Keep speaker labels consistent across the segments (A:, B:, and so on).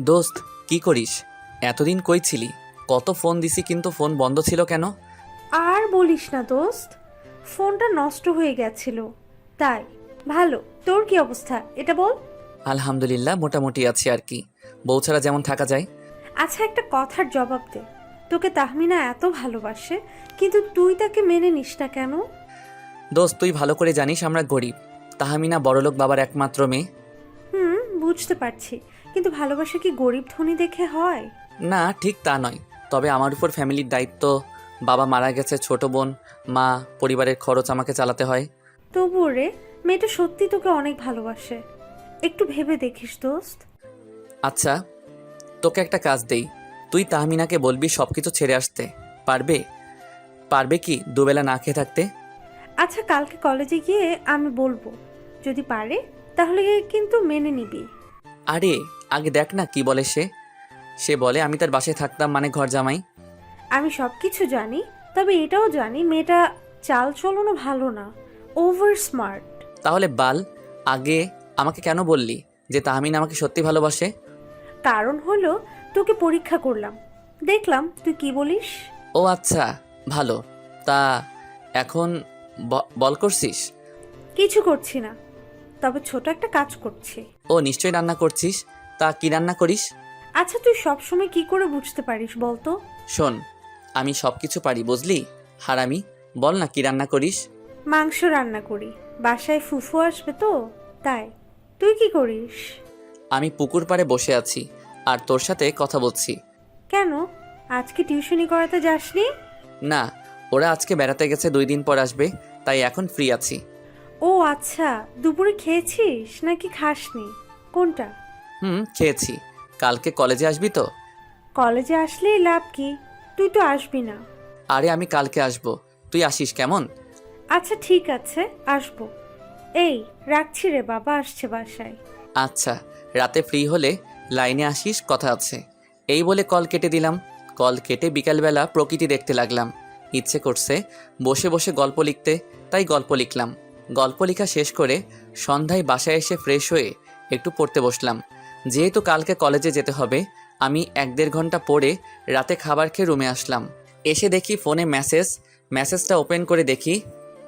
A: দোস্ত কি করিস? এতদিন কই ছিলি? কত ফোন দিছি কিন্তু ফোন বন্ধ ছিল কেন?
B: আর বলিস না দোস্ত ফোনটা নষ্ট হয়ে গেছিল। তাই ভালো তোর কি অবস্থা? এটা বল।
A: আলহামদুলিল্লাহ মোটামুটি আছি আর কি। বউ ছাড়া যেমন থাকা যায়।
B: আচ্ছা একটা কথার জবাব দে। তোকে তাহমিনা এত ভালোবাসে কিন্তু তুই তাকে মেনে নিস না কেন?
A: দোস্ত তুই ভালো করে জানিস আমরা গরিব। তাহামিনা বড়লোক বাবার একমাত্র মেয়ে।
B: হুম বুঝতে পারছি। কিন্তু ভালোবাসা কি গরিব ধনী দেখে হয়?
A: না ঠিক তা নয়। তবে আমার উপর ফ্যামিলির দায়িত্ব বাবা মারা গেছে ছোট বোন মা পরিবারের খরচ আমাকে চালাতে হয়।
B: তবুও রে মেয়েটা সত্যি তোকে অনেক ভালোবাসে। একটু ভেবে দেখিস দোস্ত।
A: আচ্ছা তোকে একটা কাজ দেই। তুই তাহমিনাকে বলবি সব কিছু ছেড়ে আসতে। পারবে? পারবে কি দুবেলা না খেয়ে থাকতে?
B: আচ্ছা কালকে কলেজে গিয়ে আমি বলব। যদি পারে তাহলে কিন্তু মেনে নিবি।
A: আরে আগে দেখ না কি বলে সে। সে বলে আমি তার বাসায় থাকতাম মানে ঘর জামাই।
B: আমি সব কিছু জানি তবে এটাও জানি মেয়েটা চাল চলনও ভালো না ওভার স্মার্ট
A: তাহলে বাল আগে আমাকে কেন বললি যে তাহমিন আমাকে সত্যি ভালোবাসে?
B: কারণ হলো তোকে পরীক্ষা করলাম। দেখলাম তুই কি বলিস?
A: ও আচ্ছা ভালো। তা এখন ব- বল করছিস?
B: কিছু করছি না তবে ছোট একটা কাজ করছি।
A: ও নিশ্চয়ই রান্না করছিস? তা কি রান্না করিস?
B: আচ্ছা তুই সবসময় কি করে বুঝতে পারিস বলতো?
A: শোন আমি সব কিছু পারি বুঝলি? হারামি বল না কি রান্না করিস?
B: মাংস রান্না করি। বাসায় ফুফু আসবে তো তাই। তুই কি করিস?
A: আমি পুকুর পাড়ে বসে আছি আর তোর সাথে কথা বলছি।
B: কেন? আজকে টিউশনি করাতে যাসনি?
A: না ওরা আজকে বেড়াতে গেছে দুই দিন পর আসবে তাই এখন ফ্রি আছি।
B: ও আচ্ছা দুপুরে খেয়েছিস? নাকি খাসনি? কোনটা?
A: হুম খেয়েছি। কালকে কলেজে আসবি তো?
B: কলেজে আসলেই লাভ কি? তুই তো আসবি না।
A: আরে আমি কালকে আসব। তুই আসিস কেমন?
B: আচ্ছা ঠিক আছে আসব। এই রাখছি রে বাবা আসছে বাসায়।
A: আচ্ছা রাতে ফ্রি হলে লাইনে আসিস কথা আছে। এই বলে কল কেটে দিলাম। কল কেটে বিকালবেলা প্রকৃতি দেখতে লাগলাম। ইচ্ছে করছে বসে বসে গল্প লিখতে তাই গল্প লিখলাম। গল্প লেখা শেষ করে সন্ধ্যায় বাসায় এসে ফ্রেশ হয়ে একটু পড়তে বসলাম। যেহেতু কালকে কলেজে যেতে হবে আমি এক দেড় ঘণ্টা পরে রাতে খাবার খেয়ে রুমে আসলাম। এসে দেখি ফোনে মেসেজ মেসেজটা ওপেন করে দেখি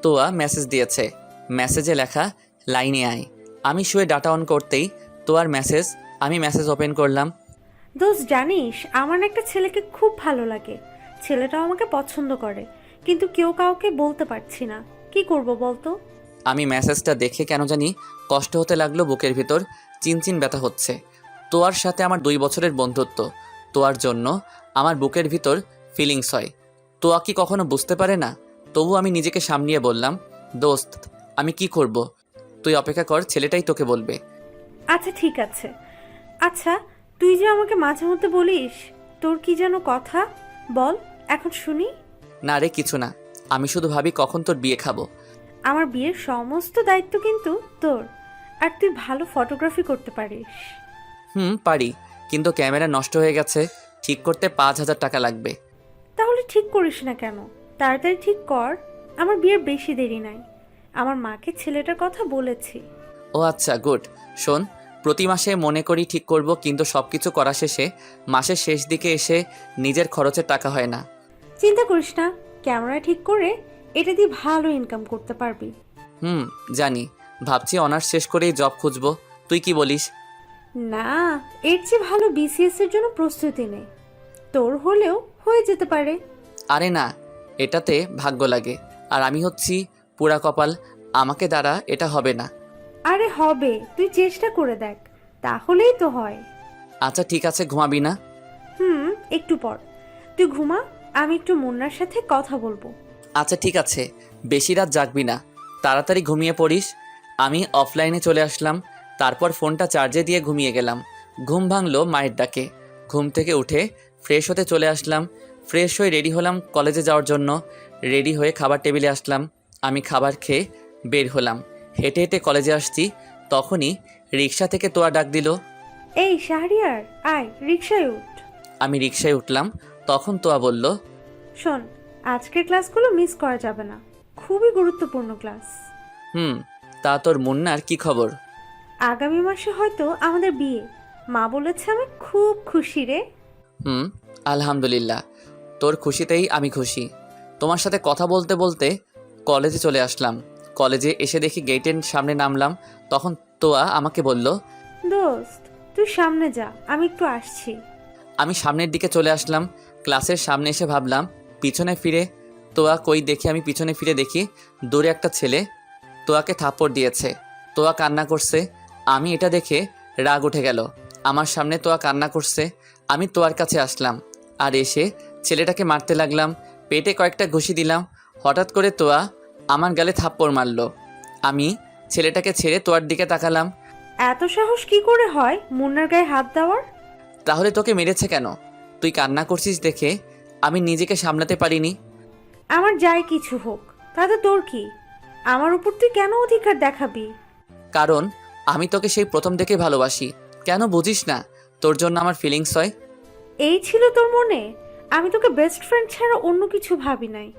A: তোয়া মেসেজ দিয়েছে। মেসেজে লেখা লাইনে আয়। আমি শুয়ে ডাটা অন করতেই তোয়ার মেসেজ আমি মেসেজ ওপেন করলাম।
B: দোস্ত জানিস আমার একটা ছেলেকে খুব ভালো লাগে। ছেলেটাও আমাকে পছন্দ করে কিন্তু কেউ কাউকে বলতে পারছি না। কি করব বলতো?
A: আমি মেসেজটা দেখে কেন জানি কষ্ট হতে লাগল বুকের ভিতর চিনচিন ব্যথা হচ্ছে। তোয়ার সাথে আমার দুই বছরের বন্ধুত্ব। তোয়ার জন্য আমার বুকের ভিতর ফিলিংস হয়। তোয়া কি কখনো বুঝতে পারে না? তবু আমি নিজেকে সামলিয়ে বললাম দোস্ত আমি কি করব? তুই অপেক্ষা কর ছেলেটাই তোকে বলবে।
B: আচ্ছা ঠিক আছে। আচ্ছা তুই যে আমাকে মাঝে মধ্যে বলিস তোর কি যেন কথা? বল এখন শুনি।
A: না রে কিছু না। আমি শুধু ভাবি কখন তোর বিয়ে খাব।
B: আমার বিয়ের সমস্ত দায়িত্ব কিন্তু তোর। আর তুই ভালো ফটোগ্রাফি করতে পারিস।
A: হুম পারি। কিন্তু ক্যামেরা নষ্ট হয়ে গেছে। ঠিক করতে পাঁচ হাজার টাকা লাগবে।
B: তাহলে ঠিক করিস না কেন? তাড়াতাড়ি ঠিক কর। আমার বিয়ের বেশি দেরি নাই। আমার মাকে ছেলেটার কথা বলেছি।
A: ও আচ্ছা গুড। শোন প্রতি মাসে মনে করি ঠিক করব কিন্তু সব কিছু করা শেষে মাসের শেষ দিকে এসে নিজের খরচের টাকা হয় না।
B: চিন্তা করিস না। ক্যামেরা ঠিক করে এটা দিয়ে ভালো ইনকাম করতে পারবি।
A: হুম জানি। ভাবছি অনার্স শেষ করেই জব খুঁজবো। তুই কি বলিস?
B: না এর চেয়ে ভালো বিসিএস এর জন্য প্রস্তুতি নে তোর হলেও হয়ে যেতে পারে।
A: আরে না এটাতে ভাগ্য লাগে। আর আমি হচ্ছি পুরা কপাল আমাকে দ্বারা এটা হবে না।
B: আরে হবে তুই চেষ্টা করে দেখ তাহলেই তো হয়।
A: আচ্ছা ঠিক আছে ঘুমাবি না।
B: হুম একটু পর। তুই ঘুমা আমি একটু মুন্নার সাথে কথা বলব।
A: আচ্ছা ঠিক আছে বেশি রাত জাগবি না। তাড়াতাড়ি ঘুমিয়ে পড়িস। আমি অফলাইনে চলে আসলাম তারপর ফোনটা চার্জে দিয়ে ঘুমিয়ে গেলাম। ঘুম ভাঙলো মায়ের ডাকে। ঘুম থেকে উঠে ফ্রেশ হতে চলে আসলাম। ফ্রেশ হয়ে রেডি হলাম কলেজে যাওয়ার জন্য। রেডি হয়ে খাবার টেবিলে আসলাম। আমি খাবার খেয়ে বের হলাম। হেঁটে হেঁটে কলেজে আসছি। তখনই রিক্সা থেকে তোয়া ডাক দিল
B: এই শাহরিয়ার আয় রিক্সায় উঠ।
A: আমি রিক্সায় উঠলাম। তখন তোয়া বলল
B: শোন আজকের ক্লাসগুলো মিস করা যাবে না। খুবই গুরুত্বপূর্ণ ক্লাস
A: হুম তা তোর মুন্নার কি খবর?
B: আগামী মাসে হয়তো আমাদের বিয়ে। মা বলেছে আমি খুব খুশি রে।
A: হুম আলহামদুলিল্লাহ। তোর খুশিতেই আমি খুশি। তোমার সাথে কথা বলতে বলতে কলেজে চলে আসলাম। কলেজে এসে দেখি গেটের সামনে নামলাম তখন তোয়া আমাকে বলল
B: দোস্ত তুই সামনে যা আমি একটু আসছি।
A: আমি সামনের দিকে চলে আসলাম ক্লাসের সামনে এসে ভাবলাম পিছনে ফিরে তোয়া কই দেখি আমি পিছনে ফিরে দেখি দূরে একটা ছেলে তোয়াকে থাপ্পড় দিয়েছে। তোয়া কান্না করছে। আমি এটা দেখে রাগ উঠে গেল। আমার সামনে তোয়া কান্না করছে। আমি তোয়ার কাছে আসলাম। আর এসে ছেলেটাকে মারতে লাগলাম। পেটে কয়েকটা ঘুষি দিলাম। হঠাৎ করে তোয়া আমার গালে থাপ্পড় মারলো। আমি ছেলেটাকে ছেড়ে তোয়ার দিকে তাকালাম।
B: এত সাহস কি করে হয় মুন্নার গায়ে হাত দেওয়ার?
A: তাহলে তোকে মেরেছে কেন? তুই কান্না করছিস দেখে আমি নিজেকে সামলাতে পারিনি।
B: আমার যাই কিছু হোক তাতে তোর কি? আমার উপর তুই কেন অধিকার দেখাবি?
A: কারণ আমি তোকে সেই প্রথম থেকে ভালোবাসি। কেন বুঝিস না? তোর জন্য আমার ফিলিংস হয়।
B: এই ছিল তোর মনে? আমি তোকে বেস্ট ফ্রেন্ড ছাড়া অন্য কিছু ভাবি নাই।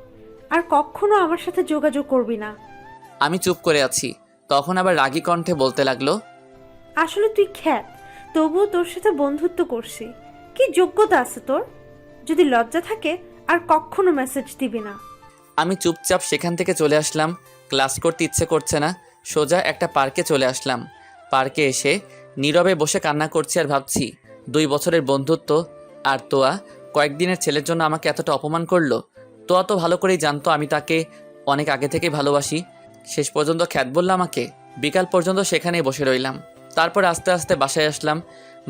B: আর কখনো আমার সাথে যোগাযোগ করবি না।
A: আমি চুপ করে আছি। তখন আবার রাগী কণ্ঠে বলতে লাগল
B: আসলে তুই খ্যাত। তবুও তোর সাথে বন্ধুত্ব করছি। কি যোগ্যতা আছে তোর? যদি লজ্জা থাকে আর কখনো মেসেজ দিবি না।
A: আমি চুপচাপ সেখান থেকে চলে আসলাম। ক্লাস করতে ইচ্ছে করছে না, সোজা একটা পার্কে চলে আসলাম। পার্কে এসে নীরবে বসে কান্না করছি আর ভাবছি, দুই বছরের বন্ধুত্ব আর তোয়া কয়েকদিনের ছেলের জন্য আমাকে এতটা অপমান করল। তোয়া তো ভালো করেই জানতো আমি তাকে অনেক আগে থেকেই ভালোবাসি। শেষ পর্যন্ত খ্যাত বলল আমাকে, বিকাল পর্যন্ত সেখানেই বসে রইলাম। তারপর আস্তে আস্তে বাসায় আসলাম।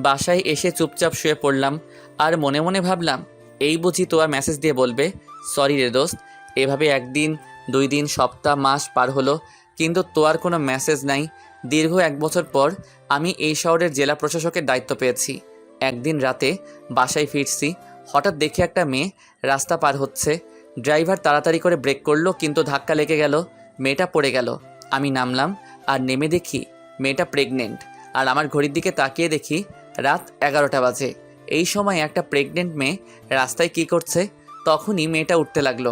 A: বাসায় এসে চুপচাপ শুয়ে পড়লাম আর মনে মনে ভাবলাম, এই বুঝি তোয়া মেসেজ দিয়ে বলবে, সরি রে দোস্ত, এভাবে একদিন দুই দিন, সপ্তাহ, মাস পার হলো, কিন্তু তোয়ার কোনো মেসেজ নাই। দীর্ঘ এক বছর পর আমি এই শহরের জেলা প্রশাসকের দায়িত্ব পেয়েছি। একদিন রাতে বাসায় ফিরছি, হঠাৎ দেখি একটা মেয়ে রাস্তা পার হচ্ছে। ড্রাইভার তাড়াতাড়ি করে ব্রেক করল, কিন্তু ধাক্কা লেগে গেল, মেয়েটা পড়ে গেল। আমি নামলাম আর নেমে দেখি মেয়েটা প্রেগনেন্ট আর আমার ঘড়ির দিকে তাকিয়ে দেখি রাত এগারোটা বাজে। এই সময় একটা প্রেগনেন্ট মেয়ে রাস্তায় কি করছে, তখনই মেয়েটা উঠতে লাগল।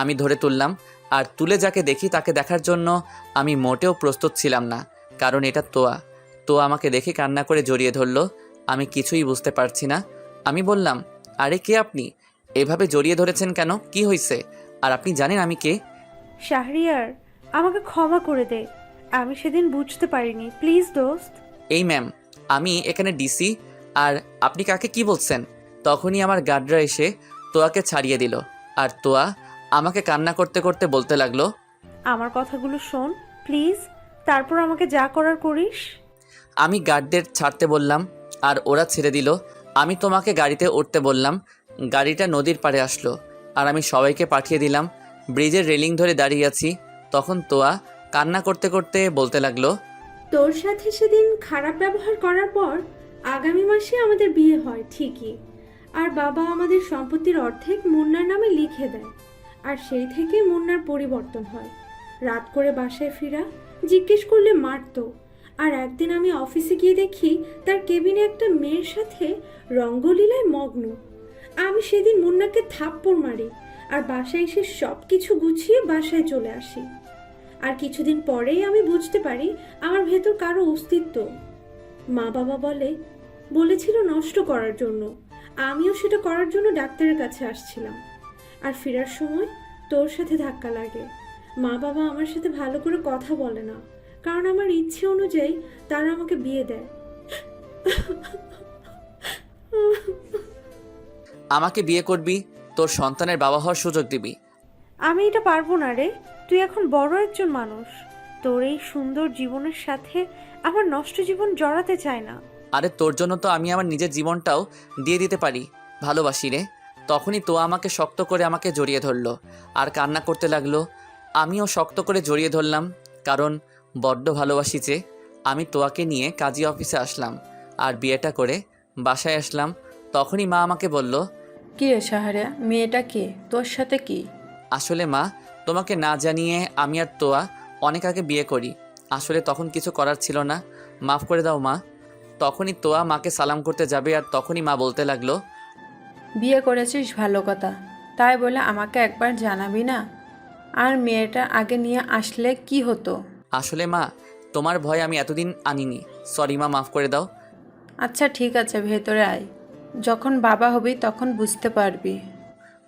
A: আমি ধরে তুললাম আর তুলে যাকে দেখি তাকে দেখার জন্য আমি মোটেও প্রস্তুত ছিলাম না কারণ এটা তোয়া। তো আমাকে দেখে কান্না করে জড়িয়ে ধরলো। আমি কিছুই বুঝতে পারছি না। আমি বললাম আরে কে আপনি? এভাবে জড়িয়ে ধরেছেন কেন? কি হয়েছে আর আপনি জানেন আমি কে?
B: শাহরিয়ার আমাকে ক্ষমা করে দে। আমি সেদিন বুঝতে পারিনি। প্লিজ দোস্ত।
A: এই ম্যাম আমি এখানে ডিসি আর আপনি কাকে কি বলছেন? তখনই আমার গার্ডরা এসে তোয়াকে ছাড়িয়ে দিল। আর তোয়া আমাকে কান্না করতে করতে বলতে লাগল
B: আমার কথাগুলো শোন প্লিজ। তারপর আমাকে যা করার করিস।
A: আমি গার্ডদের ছাড়তে বললাম আর ওরা ছেড়ে দিল। আমি তোমাকে গাড়িতে উঠতে বললাম গাড়িটা নদীর পাড়ে আসলো আর আমি সবাইকে পাঠিয়ে দিলাম। ব্রিজের রেলিং ধরে দাঁড়িয়ে আছি। তখন তোয়া কান্না করতে করতে বলতে লাগল
C: তোর সাথে সেদিন খারাপ ব্যবহার করার পর আগামী মাসে আমাদের বিয়ে হয় ঠিকই। আর বাবা আমাদের সম্পত্তির অর্ধেক মুন্নার নামে লিখে দেয়। আর সেই থেকে মুন্নার পরিবর্তন হয়। রাত করে বাসায় ফেরা, জিজ্ঞেস করলে মারতো। আর একদিন আমি অফিসে গিয়ে দেখি তার কেবিনে একটা মেয়ের সাথে রঙ্গলীলায় মগ্ন। আমি সেদিন মুন্নাকে থাপ্পড় মারি আর বাসায় এসে সব কিছু গুছিয়ে বাসায় চলে আসি। আর কিছুদিন পরেই আমি বুঝতে পারি আমার ভেতর কারও অস্তিত্ব। মা বাবা বলে, বলেছিল নষ্ট করার জন্য। আমিও সেটা করার জন্য ডাক্তারের কাছে আসছিলাম। আর ফেরার সময় তোর সাথে ধাক্কা লাগে। মা বাবা আমার সাথে ভালো করে কথা বলে না। কারণ আমার ইচ্ছে অনুযায়ী তারা আমাকে বিয়ে দেয়।
A: আমাকে বিয়ে করবি তোর সন্তানের বাবা হওয়ার সুযোগ দিবি।
B: আমি এটা পারব না রে। তুই এখন বড় একজন মানুষ। তোর এই সুন্দর জীবনের সাথে আমার নষ্ট জীবন জড়াতে চায় না।
A: আরে তোর জন্য তো আমি আমার নিজের জীবনটাও দিয়ে দিতে পারি। ভালোবাসি রে। তখনই তো আমাকে শক্ত করে আমাকে জড়িয়ে ধরলো। আর কান্না করতে লাগল আমিও শক্ত করে জড়িয়ে ধরলাম কারণ বড্ড ভালোবাসি যে আমি তোয়াকে নিয়ে কাজী অফিসে আসলাম আর বিয়েটা করে বাসায় আসলাম। তখনই মা আমাকে বলল
D: কি রে সাহারা মেয়েটা কে? তোর সাথে কি?
A: আসলে মা তোমাকে না জানিয়ে আমি আর তোয়া অনেক আগে বিয়ে করি। আসলে তখন কিছু করার ছিল না। মাফ করে দাও মা। তখনই তোয়া মাকে সালাম করতে যাবে আর তখনই মা বলতে লাগল
D: বিয়ে করেছিস ভালো কথা। তাই বলে আমাকে একবার জানাবি না? আর মেয়েটা আগে নিয়ে আসলে কি হতো?
A: আসলে মা তোমার ভয় আমি এতদিন আনিনি। সরি মা মাফ করে দাও।
D: আচ্ছা ঠিক আছে ভেতরে আয়। যখন বাবা হবি তখন বুঝতে পারবি।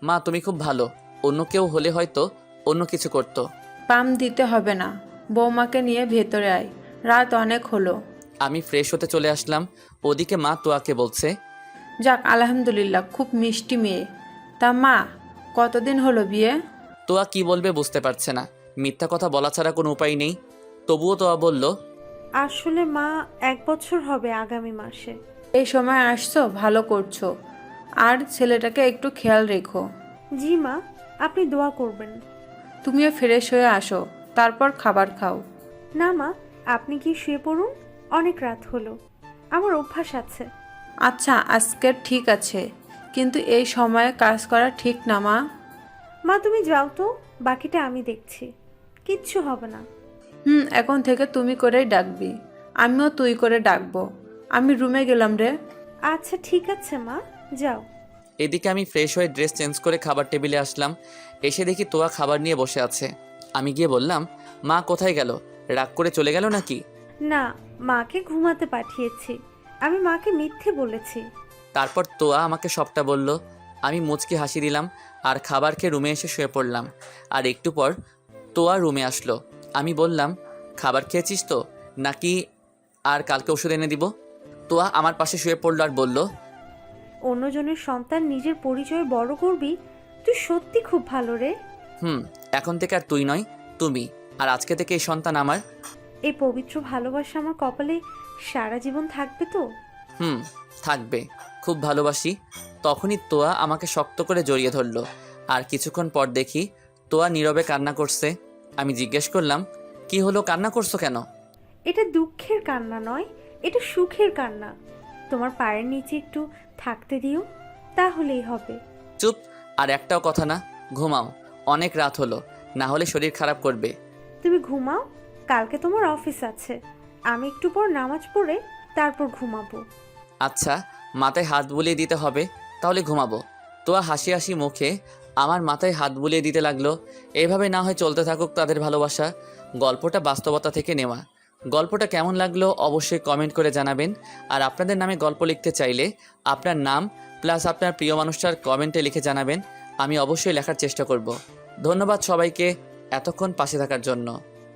A: মা তুমি খুব ভালো। অন্য কেউ হলে হয়তো অন্য কিছু করতো।
D: পাম দিতে হবে না। বৌমাকে নিয়ে ভেতরে আয়। রাত অনেক হলো।
A: আমি ফ্রেশ হতে চলে আসলাম। ওদিকে মা তোয়াকে বলছে
D: যাক আলহামদুলিল্লাহ খুব মিষ্টি মেয়ে। তা মা কতদিন হলো বিয়ে?
A: তোয়া কি বলবে বুঝতে পারছে না। মিথ্যা কথা বলা ছাড়া কোনো উপায় নেই। তবুও তোয়া বলল
B: আসলে মা এক বছর হবে আগামী মাসে।
D: এই সময় আসছো ভালো করছ। আর ছেলেটাকে একটু খেয়াল রেখো।
B: জি মা আপনি দোয়া করবেন।
D: তুমিও ফ্রেশ হয়ে আসো তারপর খাবার খাও।
B: না মা আপনি কি শুয়ে পড়ুন? অনেক রাত হলো। আমার অভ্যাস আছে।
D: আচ্ছা আজকের ঠিক আছে কিন্তু এই সময়ে কাজ করা ঠিক না মা।
B: মা তুমি যাও তো বাকিটা আমি দেখছি। কিচ্ছু হবে না।
D: হুম এখন থেকে তুমি করেই ডাকবি। আমিও তুই করে ডাকবো। আমি রুমে গেলাম রে।
B: আচ্ছা ঠিক আছে মা যাও।
A: এদিকে আমি ফ্রেশ হয়ে ড্রেস চেঞ্জ করে খাবার টেবিলে আসলাম। এসে দেখি তোয়া খাবার নিয়ে বসে আছে। আমি গিয়ে বললাম মা কোথায় গেল? রাগ করে চলে গেল নাকি?
B: না মাকে ঘুমাতে পাঠিয়েছি। আমি মাকে মিথ্যে বলেছি।
A: তারপর তোয়া আমাকে সবটা বলল আমি মুচকি হাসি দিলাম আর খাবার খেয়ে রুমে এসে শুয়ে পড়লাম। আর একটু পর তোয়া রুমে আসলো। আমি বললাম খাবার খেয়েছিস তো? নাকি আর কালকে ওষুধ এনে দিব? তোয়া আমার পাশে শুয়ে পড়ল আর বলল
B: অন্যজনের সন্তান নিজের পরিচয় বড় করবি? তুই সত্যি খুব ভালো রে।
A: হুম এখন থেকে আর তুই নয় তুমি। আর আজকে থেকে এই সন্তান আমার।
B: এই পবিত্র ভালোবাসা আমার কপালে সারা জীবন থাকবে তো?
A: হুম থাকবে। খুব ভালোবাসি। তখনই তোয়া আমাকে শক্ত করে জড়িয়ে ধরলো। আর কিছুক্ষণ পর দেখি তোয়া নীরবে কান্না করছে। আমি জিজ্ঞেস করলাম কি হলো? কান্না করছ কেন?
B: এটা দুঃখের কান্না নয় এটা সুখের কান্না। তোমার পায়ের নিচে একটু থাকতে দিও তাহলেই হবে।
A: চুপ আর একটাও কথা না ঘুমাও। অনেক রাত হলো না হলে শরীর খারাপ করবে।
B: তুমি ঘুমাও কালকে তোমার অফিস আছে। আমি একটু পর নামাজ পড়ে তারপর ঘুমাবো।
A: আচ্ছা মাথায় হাত বুলিয়ে দিতে হবে, তাহলে ঘুমাবো। তোয়া হাসি হাসি মুখে আমার মাথায় হাত বুলিয়ে দিতে লাগল, এভাবে না হয় চলতে থাকুক তাদের ভালোবাসা। গল্পটা বাস্তবতা থেকে নেওয়া। গল্পটা কেমন লাগল অবশ্যই কমেন্ট করে জানাবেন। আর আপনাদের নামে গল্প লিখতে চাইলে আপনার নাম প্লাস আপনার প্রিয় মানুষটার কমেন্টে লিখে জানাবেন। আমি অবশ্যই লেখার চেষ্টা করব। ধন্যবাদ সবাইকে এতক্ষণ পাশে থাকার জন্য।